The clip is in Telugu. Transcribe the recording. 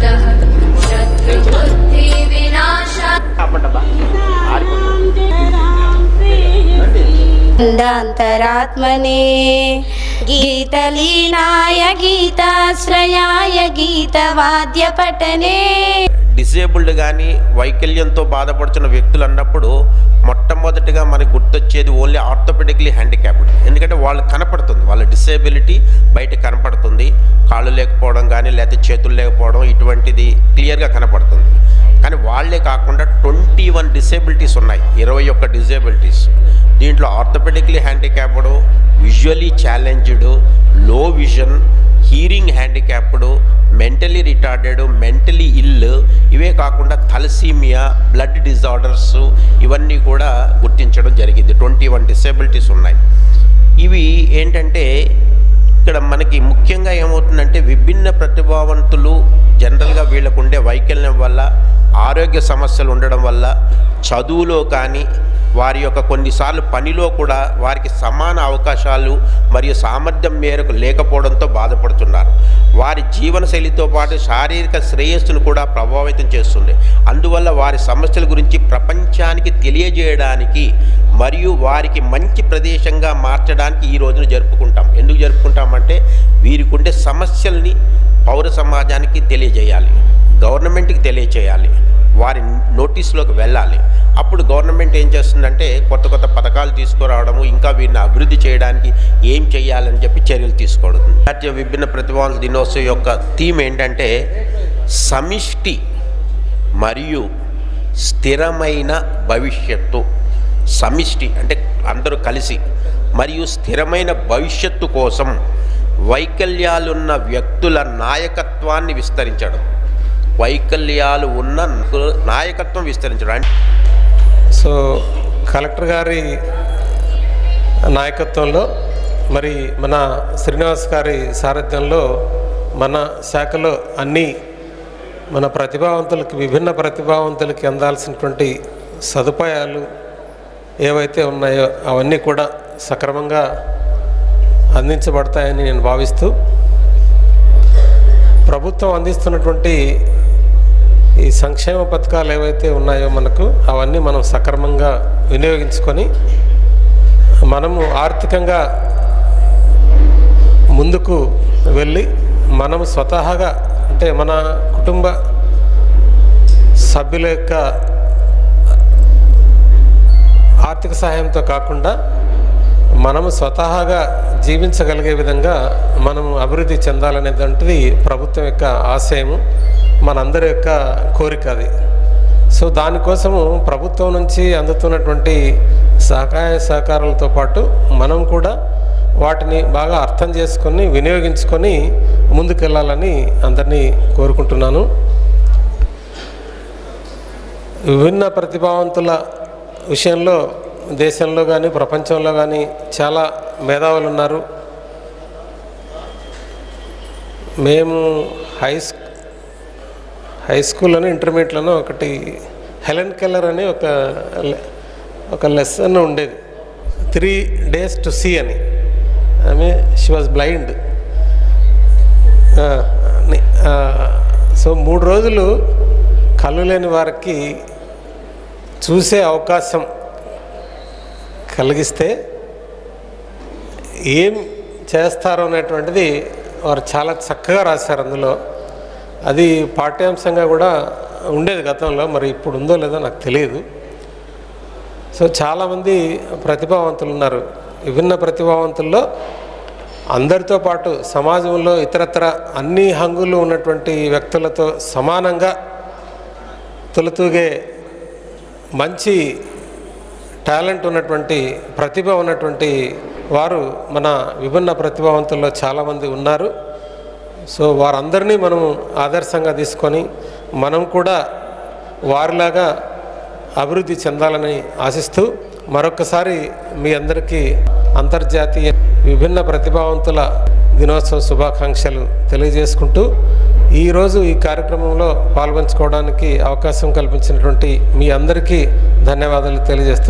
प्रदः शत्रुबुद्धिविनाशा गन्धान्तरात्मने गीतलीनाय गीताश्रयाय गीतवाद्यपठने డిసేబుల్డ్ కానీ వైకల్యంతో బాధపడుతున్న వ్యక్తులు అన్నప్పుడు మొట్టమొదటిగా మనకు గుర్తొచ్చేది ఓన్లీ ఆర్థోపెడిక్లీ హ్యాండిక్యాప్డ్. ఎందుకంటే వాళ్ళు కనపడుతుంది. వాళ్ళ డిసేబిలిటీ బయట కనపడుతుంది. కాళ్ళు లేకపోవడం కానీ లేకపోతే చేతులు లేకపోవడం ఇటువంటిది క్లియర్గా కనపడుతుంది. కానీ వాళ్ళే కాకుండా ట్వంటీ వన్ డిసేబిలిటీస్ ఉన్నాయి. ఇరవై ఒక్క డిసేబిలిటీస్. దీంట్లో orthopaedically handicapped visually ఛాలెంజ్డ్లో vision hearing handicapped mentally retarded mentally ill ఇవే కాకుండా థలసీమియా బ్లడ్ డిజార్డర్స్ ఇవన్నీ కూడా గుర్తించడం జరిగింది. ట్వంటీ వన్ డిసేబిలిటీస్ ఉన్నాయి. ఇవి ఏంటంటే ఇక్కడ మనకి ముఖ్యంగా ఏమవుతుందంటే విభిన్న ప్రతిభావంతులు జనరల్గా వీళ్ళకుండే వైకల్యం వల్ల ఆరోగ్య సమస్యలు ఉండడం వల్ల చదువులో కానీ వారి యొక్క కొన్నిసార్లు పనిలో కూడా వారికి సమాన అవకాశాలు మరియు సామర్థ్యం మేరకు లేకపోవడంతో బాధపడుతున్నారు. వారి జీవనశైలితో పాటు శారీరక శ్రేయస్సును కూడా ప్రభావితం చేస్తుంది. అందువల్ల వారి సమస్యల గురించి ప్రపంచానికి తెలియజేయడానికి మరియు వారికి మంచి ప్రదేశంగా మార్చడానికి ఈ రోజును జరుపుకుంటాం. ఎందుకు జరుపుకుంటామంటే వీరికి ఉండే సమస్యల్ని పౌర సమాజానికి తెలియజేయాలి. గవర్నమెంట్కి తెలియజేయాలి వారి నోటీసులోకి వెళ్ళాలి. అప్పుడు గవర్నమెంట్ ఏం చేస్తుందంటే కొత్త కొత్త పథకాలు తీసుకురావడము ఇంకా వీరిని అభివృద్ధి చేయడానికి ఏం చేయాలని చెప్పి చర్యలు తీసుకోవడం. జాతీయ విభిన్న ప్రతిభావంతుల దినోత్సవం యొక్క థీమ్ ఏంటంటే సమిష్టి మరియు స్థిరమైన భవిష్యత్తు. సమిష్టి అంటే అందరూ కలిసి మరియు స్థిరమైన భవిష్యత్తు కోసం వైకల్యాలున్న వ్యక్తుల నాయకత్వాన్ని విస్తరించడం. వైకల్యాలు ఉన్న నాయకత్వం విస్తరించడం. సో కలెక్టర్ గారి నాయకత్వంలో మరి మన శ్రీనివాస్ గారి సారథ్యంలో మన శాఖలో అన్ని మన ప్రతిభావంతులకి విభిన్న ప్రతిభావంతులకి అందాల్సినటువంటి సదుపాయాలు ఏవైతే ఉన్నాయో అవన్నీ కూడా సక్రమంగా అందించబడతాయని నేను భావిస్తూ ప్రభుత్వం అందిస్తున్నటువంటి సంక్షేమ పథకాలు ఏవైతే ఉన్నాయో మనకు అవన్నీ మనం సక్రమంగా వినియోగించుకొని మనము ఆర్థికంగా ముందుకు వెళ్ళి మనము స్వతహాగా అంటే మన కుటుంబ సభ్యుల యొక్క ఆర్థిక సహాయంతో కాకుండా మనము స్వతహాగా జీవించగలిగే విధంగా మనము అభివృద్ధి చెందాలనేటువంటిది ప్రభుత్వం యొక్క ఆశయము. మనందరి యొక్క కోరిక అది. సో దానికోసము ప్రభుత్వం నుంచి అందుతున్నటువంటి సహాయ సహకారాలతో పాటు మనం కూడా వాటిని బాగా అర్థం చేసుకొని వినియోగించుకొని ముందుకెళ్ళాలని అందరినీ కోరుకుంటున్నాను. విభిన్న ప్రతిభావంతుల విషయంలో దేశంలో కానీ ప్రపంచంలో కానీ చాలా మేధావులు ఉన్నారు మేము హై హై స్కూల్లోనే ఇంటర్మీడియట్లోనూ ఒకటి హెలెన్ కెల్లర్ అని ఒక లె- ఒక లెసన్ ఉండేది. త్రీ డేస్ టు సీ అని. ఆమె షీ వాజ్ బ్లైండ్. సో మూడు రోజులు కళ్ళు లేని వారికి చూసే అవకాశం కలిగిస్తే ఏం చేస్తారు అనేటువంటిది వారు చాలా చక్కగా రాశారు అందులో. అది పాఠ్యాంశంగా కూడా ఉండేది గతంలో మరి ఇప్పుడు ఉందో లేదో నాకు తెలియదు. సో చాలామంది ప్రతిభావంతులు ఉన్నారు. విభిన్న ప్రతిభావంతుల్లో అందరితో పాటు సమాజంలో ఇతరత్ర అన్ని హంగులు ఉన్నటువంటి వ్యక్తులతో సమానంగా తొలుతూగే మంచి టాలెంట్ ఉన్నటువంటి ప్రతిభ ఉన్నటువంటి వారు మన విభిన్న ప్రతిభావంతుల్లో చాలామంది ఉన్నారు. సో వారందరినీ మనం ఆదర్శంగా తీసుకొని మనం కూడా వారిలాగా అభివృద్ధి చెందాలని ఆశిస్తూ మరొకసారి మీ అందరికీ అంతర్జాతీయ విభిన్న ప్రతిభావంతుల దినోత్సవ శుభాకాంక్షలు తెలియజేసుకుంటూ ఈరోజు ఈ కార్యక్రమంలో పాల్పంచుకోవడానికి అవకాశం కల్పించినటువంటి మీ అందరికీ ధన్యవాదాలు తెలియజేస్తూ